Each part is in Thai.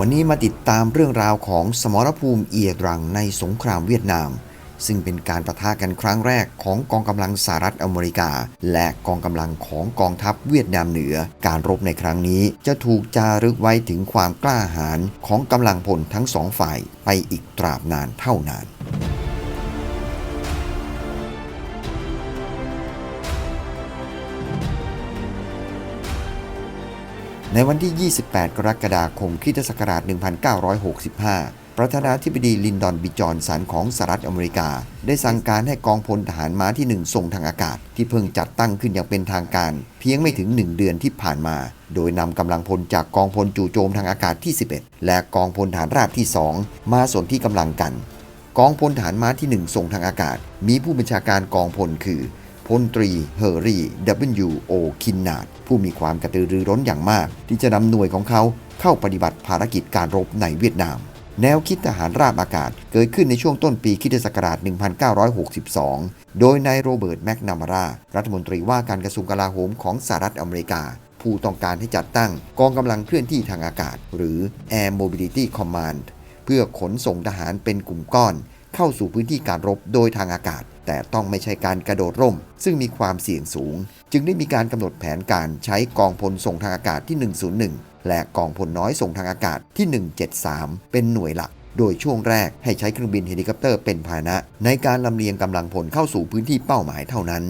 วันนี้มาติดตามเรื่องราวของสมรภูมิเอียดรังในสงครามเวียดนาม ซึ่งเป็นการประทะกันครั้งแรกของกองกำลังสหรัฐอเมริกา และกองกำลังของกองทัพเวียดนามเหนือ การรบในครั้งนี้จะถูกจารึกไว้ถึงความกล้าหาญของกำลังพลทั้งสองฝ่ายไปอีกตราบนานเท่านาน ในวันที่ 28 กรกฎาคมคริสตศักราช 1965 ประธานาธิบดีลินดอนบิจอนสันของสหรัฐอเมริกา ได้สั่งการให้กองพลทหารม้าที่ 1 ส่งทางอากาศ ที่เพิ่งจัดตั้งขึ้นอย่างเป็นทางการ เพียงไม่ถึง 1 เดือนที่ผ่านมา โดยนำกำลังพลจากกองพลจู่โจมทางอากาศที่ 11 และกองพลฐานราบที่ 2 มาสนที่กำลังกัน กองพลฐานม้าที่ 1 ส่งทางอากาศ มีผู้บัญชาการกองพลคือ พลตรีเฮอร์รี่ W. O. คินนาดผู้มีความกระตือรือร้นอย่างมาก ที่จะนำหน่วยของเขาเข้าปฏิบัติภารกิจการรบในเวียดนาม แนวคิดทหารราบอากาศเกิดขึ้นในช่วงต้นปีคริสตศักราช 1962 โดยนายโรเบิร์ตแมคนามารารัฐมนตรีว่าการกระทรวงกลาโหมของสหรัฐอเมริกาผู้ต้องการให้จัดตั้งกองกำลังเคลื่อนที่ทางอากาศ หรือ Air Mobility Command เพื่อขนส่งทหารเป็นกลุ่มก้อน เข้าสู่พื้นที่การรบโดยทางอากาศ แต่ต้องไม่ใช่การกระโดดร่ม ซึ่งมีความเสี่ยงสูง จึงได้มีการกำหนดแผนการใช้กองพลส่งทางอากาศที่ 101 และกองพลน้อยส่งทางอากาศที่ 173 เป็นหน่วยหลัก โดยช่วงแรกให้ใช้เครื่องบินเฮลิคอปเตอร์เป็นพาหนะ ในการลำเลียงกำลังพลเข้าสู่พื้นที่เป้าหมายเท่านั้น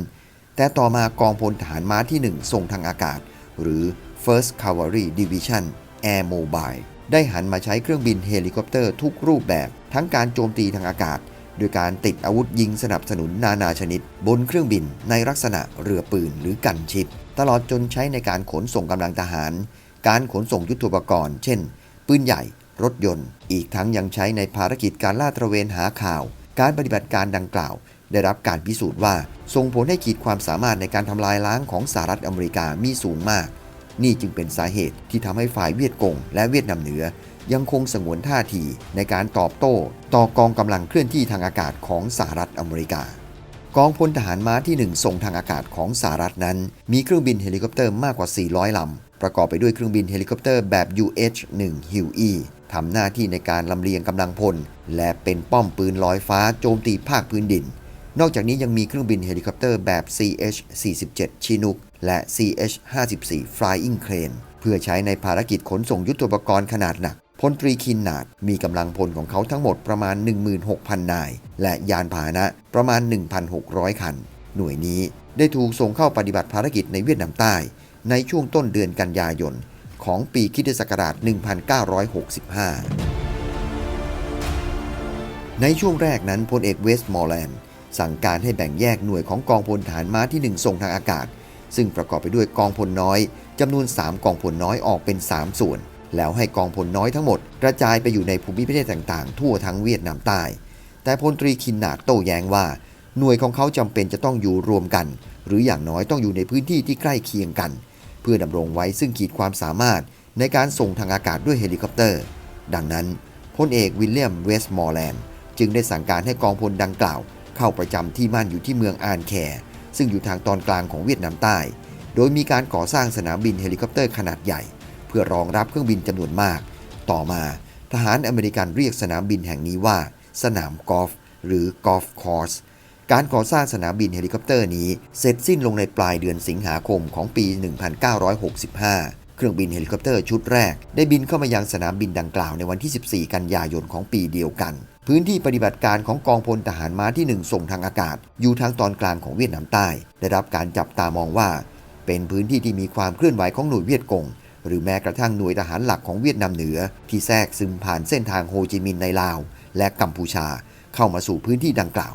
แต่ต่อมากองพลทหารม้าที่ 1 ส่งทางอากาศ หรือ First Cavalry Division Air Mobile ได้หันมาใช้เครื่องบินเฮลิคอปเตอร์ทุกรูปแบบ ทั้งการโจมตีทางอากาศ โดยการติดอาวุธยิงสนับสนุนนานาชนิด บนเครื่องบินในลักษณะเรือปืนหรือกันชิปตลอดจนใช้ในการขนส่งกำลังทหาร การขนส่งยุทโธปกรณ์ เช่น ปืนใหญ่ รถยนต์ อีกทั้งยังใช้ในภารกิจการล่าตระเวนหาข่าว การปฏิบัติการดังกล่าว ได้รับการพิสูจน์ว่าส่งผลให้ขีดความสามารถในการทำลายล้างของสหรัฐอเมริกามีสูงมาก นี่จึงเป็นสาเหตุที่ทำให้ฝ่ายเวียดกงและเวียดนามเหนือ ยังคงสงวนท่าทีในการตอบโต้ ต่อกองกำลังเคลื่อนที่ทางอากาศของสหรัฐอเมริกากองพลทหารม้าที่ 1 ส่งทางอากาศของสหรัฐนั้น มีเครื่องบินเฮลิคอปเตอร์มากกว่า 400 ลำ ประกอบไปด้วยเครื่องบินเฮลิคอปเตอร์แบบ UH-1 Huey ทำหน้าที่ในการลำเลียงกำลังพล และเป็นป้อมปืนลอยฟ้าโจมตีภาคพื้นดิน นอกจากนี้ยังมีเครื่องบินเฮลิคอปเตอร์แบบ CH-47 Chinook และ CH-54 Flying Crane เพื่อใช้ในภารกิจขนส่งยุทโธปกรณ์ขนาดหนัก พลตรีคินนาดมีกำลังพลของเขาทั้งหมดประมาณ 16,000 นาย และยานพาหนะประมาณ 1,600 คัน หน่วยนี้ได้ถูกส่งเข้าปฏิบัติภารกิจในเวียดนามใต้ ในช่วงต้นเดือนกันยายน ของปีคริสตศักราช 1965 ในช่วงแรกนั้นพลเอกเวสต์มอร์แลนด์สั่งการให้แบ่งแยกหน่วยของกองพลฐานม้าที่ 1 ส่งทางอากาศ ซึ่งประกอบไปด้วยกองพลน้อยจำนวน 3 กองพลน้อยออกเป็น 3 ส่วน แล้วให้กองพลน้อยทั้งหมด กระจายไปอยู่ในภูมิประเทศต่างๆ ทั่วทั้งเวียดนามใต้ แต่พลตรีคินนาโต้แย้งว่า หน่วยของเขาจำเป็นจะต้องอยู่รวมกัน หรืออย่างน้อยต้องอยู่ในพื้นที่ที่ใกล้เคียงกัน เพื่อดำรงไว้ซึ่งขีดความสามารถในการส่งทางอากาศด้วยเฮลิคอปเตอร์ ดังนั้นพลเอกวิลเลียมเวสต์มอร์แลนด์จึงได้สั่งการให้กองพลดังกล่าว เข้าประจำที่มั่นอยู่ที่เมืองอานแคร์ซึ่งอยู่ทางตอนกลางของเวียดนามใต้ โดยมีการก่อสร้างสนามบินเฮลิคอปเตอร์ขนาดใหญ่ เพื่อรองรับเครื่องบินจำนวนมาก ต่อมาทหารอเมริกันเรียกสนามบินแห่งนี้ว่า สนามกอล์ฟหรือกอล์ฟคอร์สการก่อสร้างสนามบินเฮลิคอปเตอร์นี้เสร็จสิ้นลงในปลายเดือนสิงหาคมของปี 1965 เครื่องบินเฮลิคอปเตอร์ชุดแรก ได้บินเข้ามายังสนามบินดังกล่าวในวันที่ 14 กันยายนของปีเดียวกัน พื้นที่ปฏิบัติการของกองพลทหารม้าที่ 1 ส่งทางอากาศ อยู่ทางตอนกลางของเวียดนามใต้ ได้รับการจับตามองว่า เป็นพื้นที่ที่มีความเคลื่อนไหวของหน่วยเวียดกง หรือแม้กระทั่งหน่วยทหารหลักของเวียดนามเหนือ ที่แทรกซึมผ่านเส้นทางโฮจิมินห์ในลาว และกัมพูชาเข้ามาสู่พื้นที่ดังกล่าว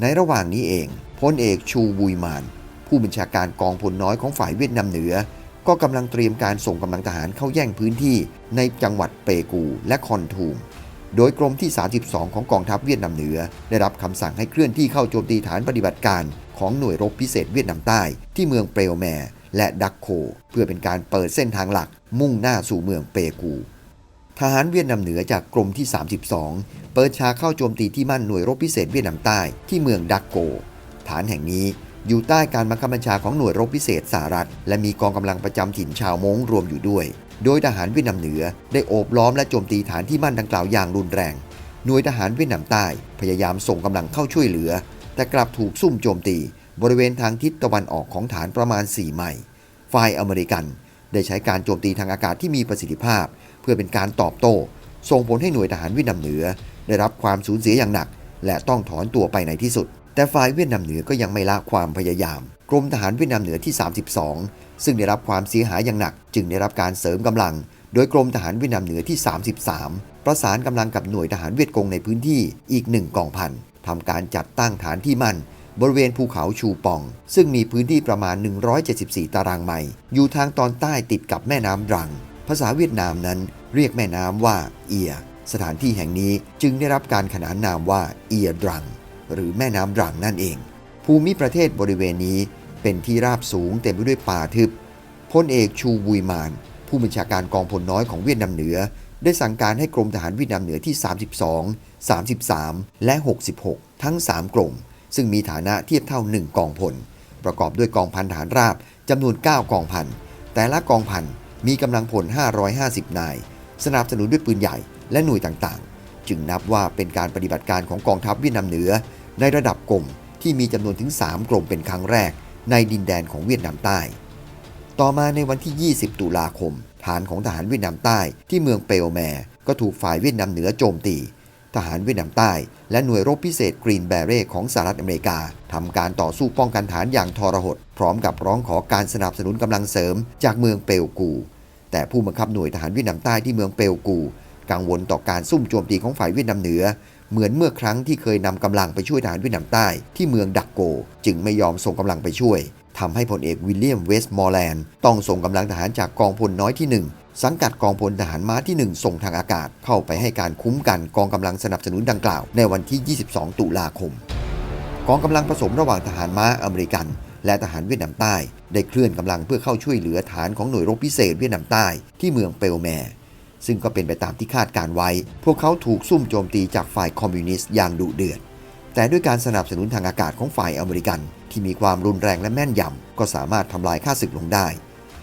ในระหว่างนี้เองพลเอกชูบุยมาน ผู้บัญชาการกองพลน้อยของฝ่ายเวียดนามเหนือ ก็กำลังเตรียมการส่งกำลังทหารเข้าแย่งพื้นที่ในจังหวัดเปกูและคอนทูมโดยกรมที่ 32 ของกองทัพเวียดนามเหนือ ได้รับคำสั่งให้เคลื่อนที่เข้าโจมตีฐานปฏิบัติการของหน่วยรบพิเศษเวียดนามใต้ที่เมืองเปรลแมร์ และดักโค เพื่อเป็นการเปิดเส้นทางหลักมุ่งหน้าสู่เมืองเปกู ทหารเวียดนามเหนือจากกรมที่ 32 เปิดฉากเข้าโจมตีที่มั่นหน่วยรบพิเศษเวียดนามใต้ที่เมืองดักโก ฐานแห่งนี้อยู่ใต้การบังคับบัญชาของหน่วยรบพิเศษสหรัฐ และมีกองกำลังประจำถิ่นชาวมงรวมอยู่ด้วย โดยทหารเวียดนามเหนือได้โอบล้อมและโจมตีฐานที่มั่นดังกล่าวอย่างรุนแรง หน่วยทหารเวียดนามใต้พยายามส่งกำลังเข้าช่วยเหลือ แต่กลับถูกซุ่มโจมตี บริเวณทางทิศตะวันออกของฐานประมาณ 4 ไมล์ฝ่ายอเมริกัน ได้ใช้การโจมตีทางอากาศที่มีประสิทธิภาพ เพื่อเป็นการตอบโต้ ส่งผลให้หน่วยทหารเวียดนามเหนือ ได้รับความสูญเสียอย่างหนัก และต้องถอนตัวไปในที่สุด แต่ฝ่ายเวียดนามเหนือก็ยังไม่ละความพยายาม กรมทหารเวียดนามเหนือที่ 32 ซึ่งได้รับความเสียหายอย่างหนัก จึงได้รับการเสริมกำลัง โดยกรมทหารเวียดนามเหนือที่ 33 ประสานกำลังกับหน่วยทหารเวียดกงในพื้นที่อีกหนึ่งกองพันทำการจัดตั้งฐานที่มั่น บริเวณภูเขาชูปอง ซึ่งมีพื้นที่ประมาณ 174 ตารางไมล์อยู่ทางตอนใต้ติดกับแม่น้ำรัง ภาษาเวียดนามนั้นเรียกแม่น้ำว่าเอีย สถานที่แห่งนี้จึงได้รับการขนานนามว่าเอียดรัง หรือแม่น้ำรังนั่นเอง ภูมิประเทศบริเวณนี้เป็นที่ราบสูงเต็มไปด้วยป่าทึบพลเอกชูบุยมาน ผู้บัญชาการกองพลน้อยของเวียดนามเหนือ ได้สั่งการให้กรมทหารเวียดนามเหนือที่ 32 33 และ 66 ทั้ง 3กรม ซึ่งมีฐานะเทียบเท่า 1 กองพล ประกอบด้วยกองพันฐานราบจำนวน 9 กองพัน แต่ละกองพันมีกำลังพล 550 นาย สนับสนุนด้วยปืนใหญ่และหน่วยต่างๆ จึงนับว่าเป็นการปฏิบัติการของกองทัพเวียดนามเหนือ ในระดับกรมที่มีจำนวนถึง 3 กรมเป็นครั้งแรก ในดินแดนของเวียดนามใต้ ต่อมาในวันที่ 20 ตุลาคม ฐานของทหารเวียดนามใต้ที่เมืองเปลแมร์ก็ถูกฝ่ายเวียดนามเหนือโจมตี ทหารเวียดนามใต้ และหน่วยรบพิเศษกรีนแบเร่ของสหรัฐอเมริกาทำการต่อสู้ป้องกันฐานอย่างทรหด พร้อมกับร้องขอการสนับสนุนกำลังเสริมจากเมืองเปลกู แต่ผู้บังคับหน่วยทหารเวียดนามใต้ที่เมืองเปลกู กังวลต่อการซุ่มโจมตีของฝ่ายเวียดนามเหนือ เหมือนเมื่อครั้งที่เคยนำกำลังไปช่วยทหารเวียดนามใต้ที่เมืองดักโก จึงไม่ยอมส่งกำลังไปช่วยทำให้พลเอกวิลเลียมเวสต์มอร์แลนด์ต้องส่งกำลังทหารจากกองพลน้อยที่ 1 สังกัดกองพลทหารม้าที่ 1 ส่งทางอากาศ เข้าไปให้การคุ้มกันกองกำลังสนับสนุนดังกล่าว ในวันที่ 22 ตุลาคม กองกำลังผสมระหว่างทหารม้าอเมริกัน และทหารเวียดนามใต้ ได้เคลื่อนกำลังเพื่อเข้าช่วยเหลือฐานของหน่วยรบพิเศษเวียดนามใต้ที่เมืองเปลแมร์ซึ่งก็เป็นไปตามที่คาดการไว้ พวกเขาถูกซุ่มโจมตีจากฝ่ายคอมมิวนิสต์อย่างดุเดือด แต่ด้วยการสนับสนุนทางอากาศของฝ่ายอเมริกัน ที่มีความรุนแรงและแม่นยำก็สามารถทำลายค่าศึกลงได้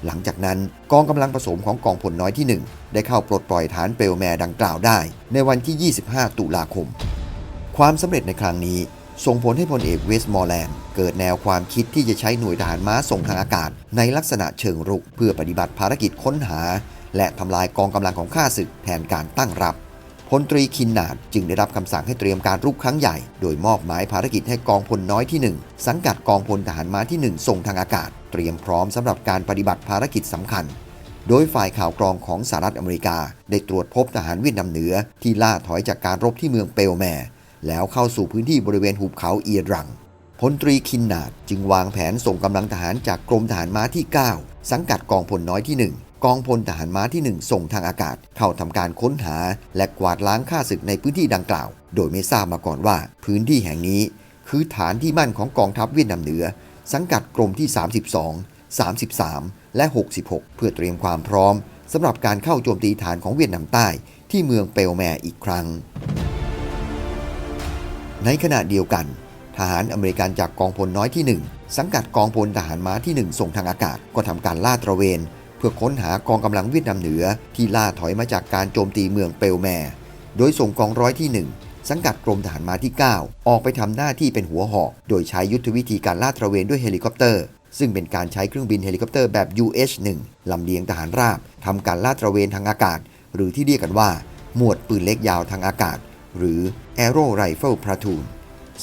หลังจากนั้นกองกำลังผสมของกองพลน้อยที่ 1 ได้เข้าปลดปล่อยฐานเปลแมร์ดังกล่าวได้ ในวันที่ 25 ตุลาคม ความสำเร็จในครั้งนี้ ส่งผลให้พลเอกเวสต์มอร์แลนด์เกิดแนวความคิดที่จะใช้หน่วยทหารม้าส่งทางอากาศ ในลักษณะเชิงรุก เพื่อปฏิบัติภารกิจค้นหา และทำลายกองกำลังของข้าศึกแทนการตั้งรับ พลตรีคินนาดจึงได้รับคำสั่งให้เตรียมการรุกครั้งใหญ่ โดยมอบหมายภารกิจให้กองพลน้อยที่ 1 สังกัดกองพลทหารม้าที่ 1 ส่งทางอากาศ เตรียมพร้อมสำหรับการปฏิบัติภารกิจสำคัญ โดยฝ่ายข่าวกรองของสหรัฐอเมริกา ได้ตรวจพบทหารเวียดนามเหนือ ที่ล่าถอยจากการรบที่เมืองเปลแมแล้วเข้าสู่พื้นที่บริเวณหุบเขาเอียรังพลตรีคินนาดจึงวางแผนส่งกำลังทหารจากกรมทหารม้าที่ 9 สังกัดกองพลน้อยที่1 กองพลทหารม้าที่ 1 ส่งทางอากาศ เข้าทำการค้นหา และกวาดล้างข้าศึกในพื้นที่ดังกล่าว โดยไม่ทราบมาก่อนว่า พื้นที่แห่งนี้ คือฐานที่มั่นของกองทัพเวียดนามเหนือ สังกัดกรมที่ 32 33 และ 66 เพื่อเตรียมความพร้อมสำหรับการเข้าโจมตีฐานของเวียดนามใต้ที่เมืองเปลแมอีกครั้ง ในขณะเดียวกัน ทหารอเมริกันจากกองพลน้อยที่ 1 สังกัดกองพลทหารม้าที่ 1 ส่งทางอากาศก็ทำการลาดตระเวน พื่อค้นหากองกำลังเวียดนามเหนือที่ล่าถอยมาจากการโจมตีเมืองเปลแม โดยส่งกองร้อยที่ 1 สังกัดกรมทหารม้าที่ 9 ออกไปทำหน้าที่เป็นหัวหอก โดยใช้ยุทธวิธีการลาดตระเวนด้วยเฮลิคอปเตอร์ ซึ่งเป็นการใช้เครื่องบินเฮลิคอปเตอร์แบบ UH-1 ลำเลียงทหารราบทำการลาดตระเวนทางอากาศ หรือที่เรียกกันว่า หมวดปืนเล็กยาวทางอากาศ หรือ Aero Rifle Platoon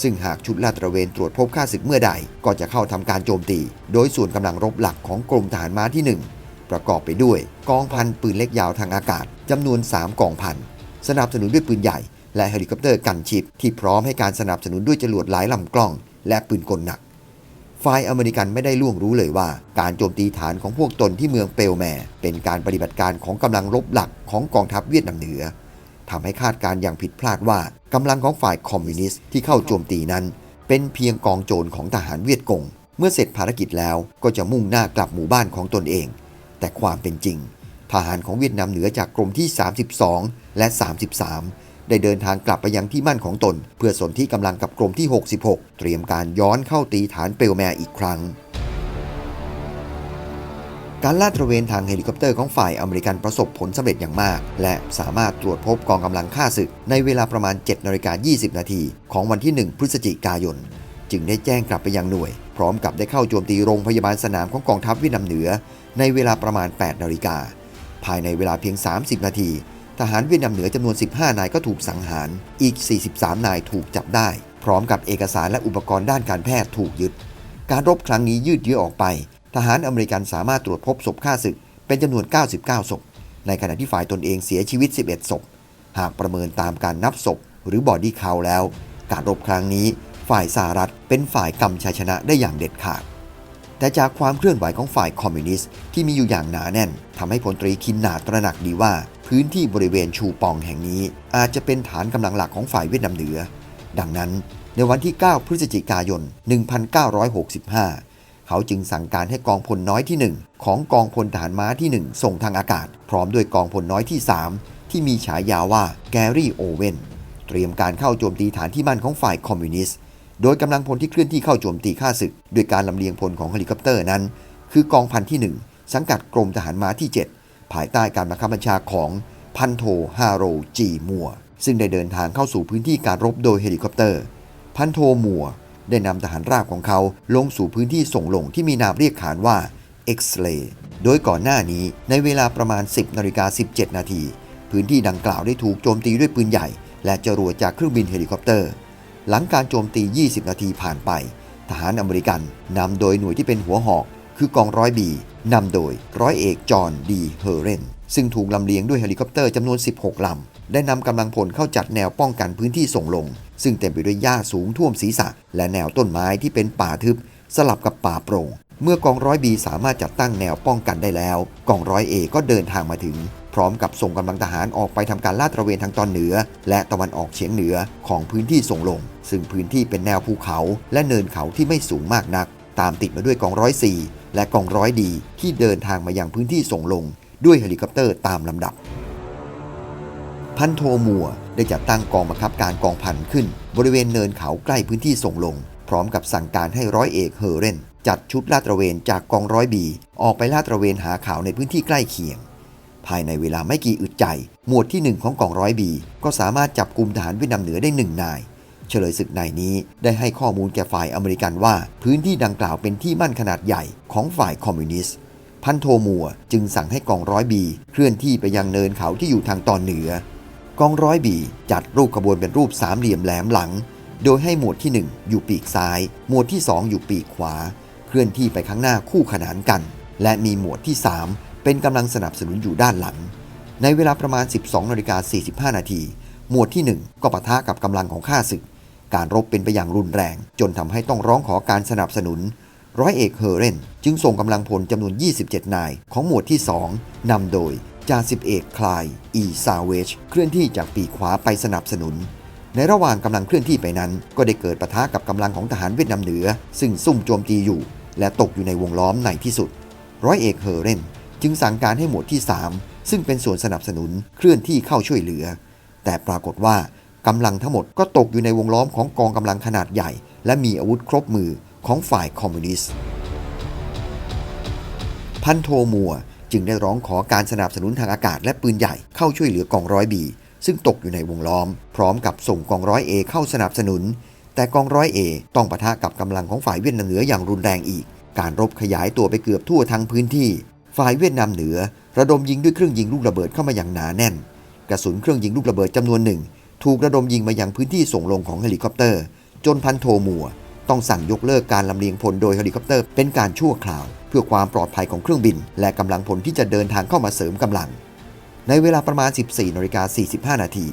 ซึ่งหากชุดลาดตระเวนตรวจพบข้าศึกเมื่อใด ก็จะเข้าทำการโจมตี โดยส่วนกำลังรบหลักของกรมทหารม้าที่ 1 ประกอบไปด้วย กองพันปืนเล็กยาวทางอากาศจำนวน 3 กองพันสนับสนุนด้วยปืนใหญ่ และเฮลิคอปเตอร์กันชิป ที่พร้อมให้การสนับสนุนด้วยจรวดหลายลำกล้อง และปืนกลหนักฝ่ายอเมริกันไม่ได้ล่วงรู้เลยว่า การโจมตีฐานของพวกตนที่เมืองเปลแมเป็นการปฏิบัติการของกำลังรบหลักของกองทัพเวียดนามเหนือทำให้คาดการ์อย่างผิดพลาดว่ากำลังของฝ่ายคอมมิวนิสต์ที่เข้าโจมตีนั้น เป็นเพียงกองโจรของทหารเวียดกง เมื่อเสร็จภารกิจแล้วก็จะมุ่งหน้ากลับหมู่บ้านของตนเอง แต่ความเป็นจริง ทหารของเวียดนามเหนือจากกรมที่ 32 และ 33 ได้เดินทางกลับไปยังที่มั่นของตน เพื่อสนที่กำลังกับกรมที่ 66 เตรียมการย้อนเข้าตีฐานเปลแมอีกครั้ง การลาดตระเวนทางเฮลิคอปเตอร์ของฝ่ายอเมริกันประสบผลสำเร็จอย่างมาก และสามารถตรวจพบกองกำลังฆ่าศึก ในเวลาประมาณ7นาฬิกา20 นาทีของวันที่ 1 พฤศจิกายนจึงได้แจ้งกลับไปยังหน่วย พร้อมกับได้เข้าโจมตีโรงพยาบาลสนามของกองทัพเวียดนามเหนือ ในเวลาประมาณ 8 นาฬิกา ภายในเวลาเพียง 30 นาที ทหารเวียดนามเหนือจำนวน 15 นายก็ถูกสังหาร อีก 43 นายถูกจับได้ พร้อมกับเอกสารและอุปกรณ์ด้านการแพทย์ถูกยึด การรบครั้งนี้ยืดเยื้อออกไป ทหารอเมริกันสามารถตรวจพบศพฆ่าศึก เป็นจำนวน 99 ศพ ในขณะที่ฝ่ายตนเองเสียชีวิต 11 ศพ หากประเมินตามการนับศพ หรือบอดี้คาวแล้ว การรบครั้งนี้ ฝ่ายสหรัฐเป็นฝ่ายกำชัยชนะได้อย่างเด็ดขาด แต่จากความเคลื่อนไหวของฝ่ายคอมมิวนิสต์ที่มีอยู่อย่างหนาแน่นทำให้พลตรีคินนาตระหนักดีว่า พื้นที่บริเวณชูปองแห่งนี้ อาจจะเป็นฐานกำลังหลักของฝ่ายเวียดนามเหนือ ดังนั้นในวันที่ 9 พฤศจิกายน 1965 เขาจึงสั่งการให้กองพลน้อยที่ 1 ของกองพลทหารม้าที่ 1 ส่งทางอากาศ พร้อมด้วยกองพลน้อยที่ 3 ที่มีฉายาว่าแกรี่โอเวนเตรียมการเข้าโจมตีฐานที่มั่นของฝ่ายคอมมิวนิสต์ โดยกำลังพลที่เคลื่อนที่เข้าโจมตีข้าศึก ด้วยการลำเลียงพลของเฮลิคอปเตอร์นั้น คือกองพันที่ 1 สังกัดกรมทหารม้าที่ 7 ภายใต้การบังคับบัญชาของพันโทฮาโรจีมัว ซึ่งได้เดินทางเข้าสู่พื้นที่การรบโดยเฮลิคอปเตอร์ พันโทมัว ได้นำทหารราบของเขาลงสู่พื้นที่ส่งลงที่มีนามเรียกขานว่า X-ray โดยก่อนหน้านี้ในเวลาประมาณ 10นาฬิกา17 นาที พื้นที่ดังกล่าวได้ถูกโจมตีด้วยปืนใหญ่ และจรวดจากเครื่องบินเฮลิคอปเตอร์ หลังการโจมตี 20 นาทีผ่านไป ทหารอเมริกันนำโดยหน่วยที่เป็นหัวหอก คือกองร้อยบีนำโดยร้อยเอกจอห์นดีเฮอร์เรนซึ่งถูกลำเลียงด้วยเฮลิคอปเตอร์จำนวน 16 ลำ ได้นำกำลังพลเข้าจัดแนวป้องกันพื้นที่ส่งลง ซึ่งเต็มไปด้วยหญ้าสูงท่วมศีรษะ และแนวต้นไม้ที่เป็นป่าทึบ สลับกับป่าโปร่ง เมื่อกองร้อยบีสามารถจัดตั้งแนวป้องกันได้แล้ว กองร้อยเอก็เดินทางมาถึง พร้อมกับส่งกำลังทหารออกไปทำการลาดตระเวนทางตอนเหนือ และตะวันออกเฉียงเหนือของพื้นที่ส่งลง ซึ่งพื้นที่เป็นแนวภูเขา และเนินเขาที่ไม่สูงมากนัก ตามติดมาด้วยกองร้อยสี่และกองร้อยดีที่เดินทางมายังพื้นที่ส่งลง ด้วยเฮลิคอปเตอร์ตามลำดับ พันโทมัวได้จัดตั้งกองบังคับการกองพันขึ้น บริเวณเนินเขาใกล้พื้นที่ส่งลง พร้อมกับสั่งการให้ร้อยเอกเฮอร์เรนจัดชุดลาดตระเวนจากกองร้อยบีออกไปลาดตระเวนหาข่าวในพื้นที่ใกล้เคียง ภายในเวลาไม่กี่อึดใจ หมวดที่ 1 ของกองร้อยบี ก็สามารถจับกลุ่มทหารเวียดนามเหนือได้หนึ่งนาย เฉลยศึกนายนี้ได้ให้ข้อมูลแก่ฝ่ายอเมริกันว่า พื้นที่ดังกล่าวเป็นที่มั่นขนาดใหญ่ของฝ่ายคอมมิวนิสต์พันโทมัวจึงสั่งให้กองร้อยบีเคลื่อนที่ไปยังเนินเขาที่อยู่ทางตอนเหนือ กองร้อยบีจัดรูปขบวนเป็นรูปสามเหลี่ยมแหลมหลัง โดยให้หมวดที่ 1 อยู่ปีกซ้าย หมวดที่ 2 อยู่ปีกขวา เคลื่อนที่ไปข้างหน้าคู่ขนานกัน และมีหมวดที่ 3 เป็นกำลังสนับสนุนอยู่ด้านหลัง ในเวลาประมาณ 12นาฬิกา45 นาที หมวดที่ 1 ก็ปะทะกับกำลังของข้าศึก การรบเป็นไปอย่างรุนแรง จนทำให้ต้องร้องขอการสนับสนุน ร้อยเอกเฮอร์เรนจึงส่งกำลังพลจำนวน 27 นาย ของหมวดที่ 2นำโดยจ่าสิบเอกคลายอีซาเวชเคลื่อนที่จากปีขวาไปสนับสนุน ในระหว่างกำลังเคลื่อนที่ไปนั้น ก็ได้เกิดปะทะกับกำลังของทหารเวียดนามเหนือ ซึ่งซุ่มโจมตีอยู่ และตกอยู่ในวงล้อมในที่สุด ร้อยเอกเฮอร์เรน จึงสั่งการให้หมวดที่ 3 ซึ่งเป็นส่วนสนับสนุนเคลื่อนที่เข้าช่วยเหลือ แต่ปรากฏว่ากำลังทั้งหมดก็ตกอยู่ในวงล้อมของกองกำลังขนาดใหญ่ และมีอาวุธครบมือของฝ่ายคอมมิวนิสต์ พันโทมัวจึงได้ร้องขอการสนับสนุนทางอากาศและปืนใหญ่เข้าช่วยเหลือกองร้อยบีซึ่งตกอยู่ในวงล้อม พร้อมกับส่งกองร้อยเอเข้าสนับสนุน แต่กองร้อยเอต้องปะทะกับกำลังของฝ่ายเวียดนามเหนืออย่างรุนแรงอีก การรบขยายตัวไปเกือบทั่วทั้งพื้นที่ ฝ่ายเวียดนามเหนือ ระดมยิงด้วยเครื่องยิงลูกระเบิดเข้ามาอย่างหนาแน่น กระสุนเครื่องยิงลูกระเบิดจำนวนหนึ่ง ถูกระดมยิงมายังพื้นที่ส่งลงของเฮลิคอปเตอร์ จนพันโทมัว ต้องสั่งยกเลิกการลำเลียงพลโดยเฮลิคอปเตอร์เป็นการชั่วคราว เพื่อความปลอดภัยของเครื่องบิน และกำลังพลที่จะเดินทางเข้ามาเสริมกำลัง ในเวลาประมาณ 14นาฬิกา45นาที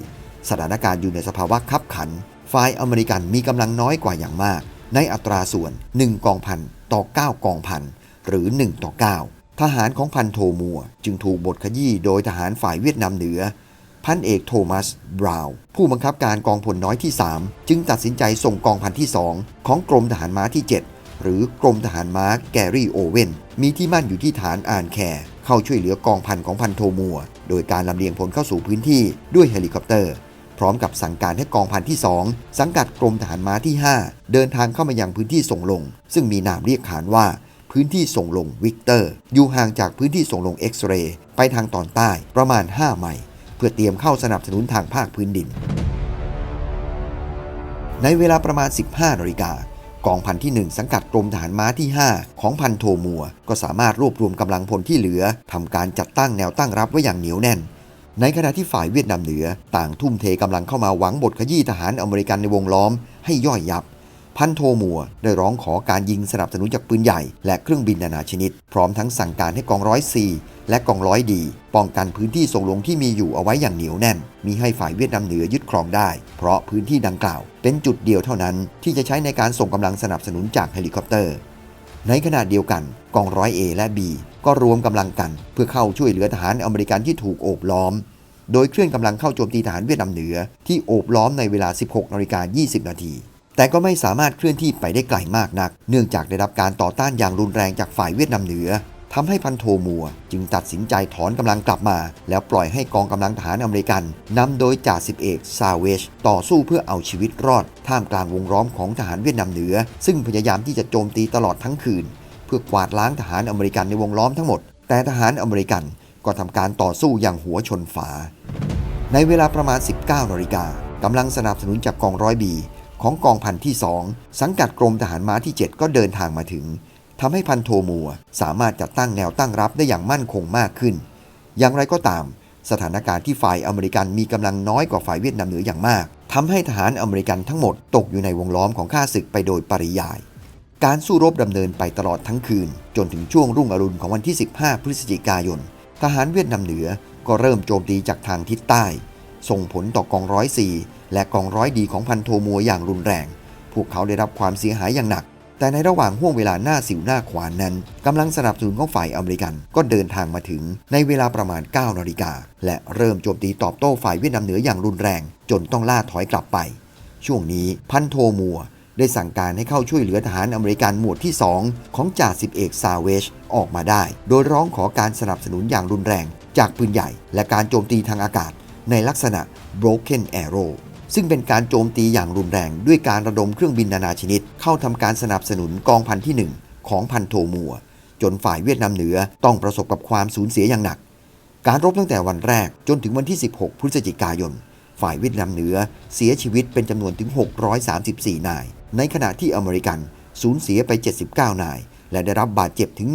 สถานการณ์อยู่ในสภาวะคับขัน ฝ่ายอเมริกันมีกำลังน้อยกว่าอย่างมาก ในอัตราส่วน 1 กองพันต่อ 9 กองพันหรือ 1 ต่อ 9 ทหารของพันโทมัว จึงถูกบทขยี้โดยทหารฝ่ายเวียดนามเหนือ พันเอกโทมัส บราวน์ผู้บังคับการกองพลน้อยที่ 3 จึงตัดสินใจส่งกองพันที่ 2 ของกรมทหารม้าที่ 7 หรือกรมทหารม้าแกรี่โอเวนมีที่มั่นอยู่ที่ฐานอ่านแคร์เข้าช่วยเหลือกองพันของพันโทมัว โดยการลำเลียงพลเข้าสู่พื้นที่ด้วยเฮลิคอปเตอร์ พร้อมกับสั่งการให้กองพันที่ 2 สังกัดกรมทหารม้าที่ 5 เดินทางเข้ามายังพื้นที่ส่งลง ซึ่งมีนามเรียกขานว่า พื้นพื้นที่ส่งลงวิกเตอร์ อยู่ห่างจากพื้นที่ส่งลงเอ็กซเรย์ไปทางตอนใต้ประมาณ 5 ไมล์เพื่อเตรียมเข้าสนับสนุนทางภาคพื้นดิน ในเวลาประมาณ 15นาฬิกากองพันที่ 1 สังกัดกรมทหารม้าที่ 5 ของพันโทมัว ก็สามารถรวบรวมกำลังพลที่เหลือทำการจัดตั้งแนวตั้งรับไว้อย่างเหนียวแน่น ในขณะที่ฝ่ายเวียดนามเหนือ ต่างทุ่มเทกำลังเข้ามาหวังบทขยี้ทหารอเมริกันในวงล้อมให้ย่อยยับ พันโทมัว ได้ร้องขอการยิงสนับสนุนจากปืนใหญ่ และเครื่องบินนานาชนิด พร้อมทั้งสั่งการให้กองร้อยซีและกองร้อยดี ป้องกันพื้นที่ส่งลงที่มีอยู่เอาไว้อย่างเหนียวแน่น มีให้ฝ่ายเวียดนามเหนือยึดครองได้ เพราะพื้นที่ดังกล่าว เป็นจุดเดียวเท่านั้นที่จะใช้ในการส่งกำลังสนับสนุนจากเฮลิคอปเตอร์ ในขณะเดียวกัน กองร้อย A และ B ก็รวมกำลังกัน เพื่อเข้าช่วยเหลือทหารอเมริกันที่ถูกโอบล้อม โดยเคลื่อนกำลังเข้าโจมตีทหารเวียดนามเหนือที่โอบล้อมในเวลา 16นาฬิกา20 นาที แต่ก็ไม่สามารถเคลื่อนที่ไปได้ไกลมากนัก เนื่องจากได้รับการต่อต้านอย่างรุนแรงจากฝ่ายเวียดนามเหนือทำให้พันโทมัว จึงตัดสินใจถอนกำลังกลับมา แล้วปล่อยให้กองกำลังทหารอเมริกันนำโดยจ่าสิบเอกซาเวชต่อสู้เพื่อเอาชีวิตรอด ท่ามกลางวงล้อมของทหารเวียดนามเหนือ ซึ่งพยายามที่จะโจมตีตลอดทั้งคืน เพื่อกวาดล้างทหารอเมริกันในวงล้อมทั้งหมด แต่ทหารอเมริกันก็ทำการต่อสู้อย่างหัวชนฝา ในเวลาประมาณ 19นาฬิกากำลังสนับสนุนจากกองร้อยบี ของกองพันที่2สังกัดกรมทหารม้าที่ 7 ก็เดินทางมาถึงทำให้พันโทมัวสามารถจัดตั้งแนวตั้งรับได้อย่างมั่นคงมากขึ้น อย่างไรก็ตาม สถานการณ์ที่ฝ่ายอเมริกันมีกำลังน้อยกว่าฝ่ายเวียดนามเหนืออย่างมากทำให้ทหารอเมริกันทั้งหมดตกอยู่ในวงล้อมของข้าศึกไปโดยปริยาย การสู้รบดำเนินไปตลอดทั้งคืน จนถึงช่วงรุ่งอรุณของวันที่ 15 พฤศจิกายน ทหารเวียดนามเหนือก็เริ่มโจมตีจากทางทิศใต้ ส่งผลต่อกองร้อยสี่ และกองร้อยดีของพันโทมัวอย่างรุนแรง พวกเขาได้รับความเสียหายอย่างหนัก แต่ในระหว่างห่วงเวลาหน้าสิวหน้าขวานนั้นกำลังสนับสนุนของฝ่ายอเมริกันก็เดินทางมาถึงในเวลาประมาณ9นาฬิกาและเริ่มโจมตีตอบโต้ฝ่ายเวียดนามเหนืออย่างรุนแรง จนต้องล่าถอยกลับไป ช่วงนี้พันโทมัวได้สั่งการให้เข้าช่วยเหลือทหารอเมริกันหมวดที่ 2 ของจ่าสิบเอกซาเวชออกมาได้ โดยร้องขอการสนับสนุนอย่างรุนแรง จากปืนใหญ่ และการโจมตีทางอากาศ ในลักษณะ broken arrow ซึ่งเป็นการโจมตีอย่างรุนแรง ด้วยการระดมเครื่องบินนานาชนิด เข้าทำการสนับสนุนกองพันที่ 1 ของพันโทมัว จนฝ่ายเวียดนามเหนือต้องประสบกับความสูญเสียอย่างหนัก การรบตั้งแต่วันแรกจนถึงวันที่ 16 พฤศจิกายน ฝ่ายเวียดนามเหนือเสียชีวิตเป็นจำนวนถึง 634 นาย ในขณะที่อเมริกันสูญเสียไป 79 นาย และได้รับบาดเจ็บถึง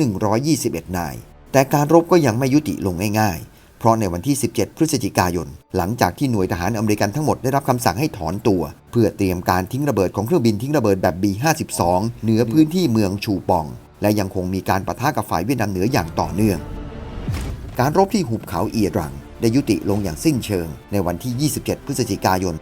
121 นาย แต่การรบก็ยังไม่ยุติลงง่ายๆ เพราะในวันที่ 17 พฤศจิกายน หลังจากที่หน่วยทหารอเมริกันทั้งหมดได้รับคำสั่งให้ถอนตัว เพื่อเตรียมการทิ้งระเบิดของเครื่องบินทิ้งระเบิดแบบ B52 เหนือพื้นที่เมืองชูปอง และยังคงมีการปะทะกับฝ่ายเวียดนามเหนืออย่างต่อเนื่อง การรบที่หุบเขาเอียรังได้ยุติลงอย่างสิ้นเชิง ในวันที่ 27 พฤศจิกายน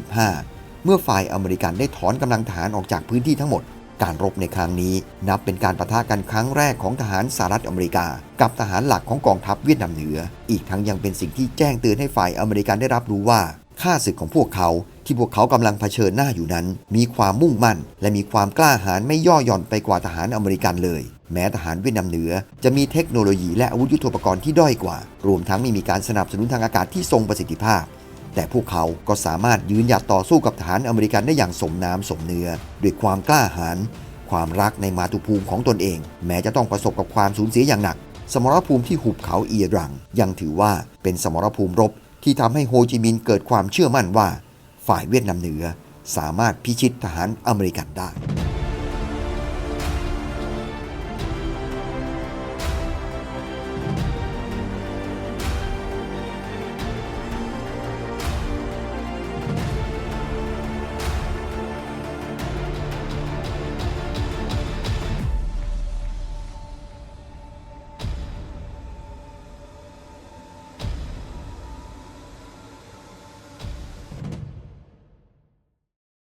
1965 เมื่อฝ่ายอเมริกันได้ถอนกำลังทหารออกจากพื้นที่ทั้งหมด การรบในครั้งนี้ นับเป็นการประทะกันครั้งแรกของทหารสหรัฐอเมริกา กับทหารหลักของกองทัพเวียดนามเหนือ อีกทั้งยังเป็นสิ่งที่แจ้งเตือนให้ฝ่ายอเมริกันได้รับรู้ว่าค่าศึกของพวกเขาที่พวกเขากำลังเผชิญหน้าอยู่นั้น มีความมุ่งมั่น และมีความกล้าหาญไม่ย่อหย่อนไปกว่าทหารอเมริกันเลย แม้ทหารเวียดนามเหนือ จะมีเทคโนโลยีและอาวุธยุทโธปกรณ์ที่ด้อยกว่า รวมทั้งไม่มีการสนับสนุนทางอากาศที่ทรงประสิทธิภาพ แต่พวกเขาก็สามารถยืนหยัดต่อสู้กับทหารอเมริกันได้อย่างสมน้ำสมเนื้อด้วยความกล้าหาญความรักในมาตุภูมิของตนเอง แม้จะต้องประสบกับความสูญเสียอย่างหนัก สมรภูมิที่หุบเขาเอียรัง ยังถือว่าเป็นสมรภูมิรบที่ทำให้โฮจิมินห์เกิดความเชื่อมั่นว่า ฝ่ายเวียดนามเหนือ สามารถพิชิตทหารอเมริกันได้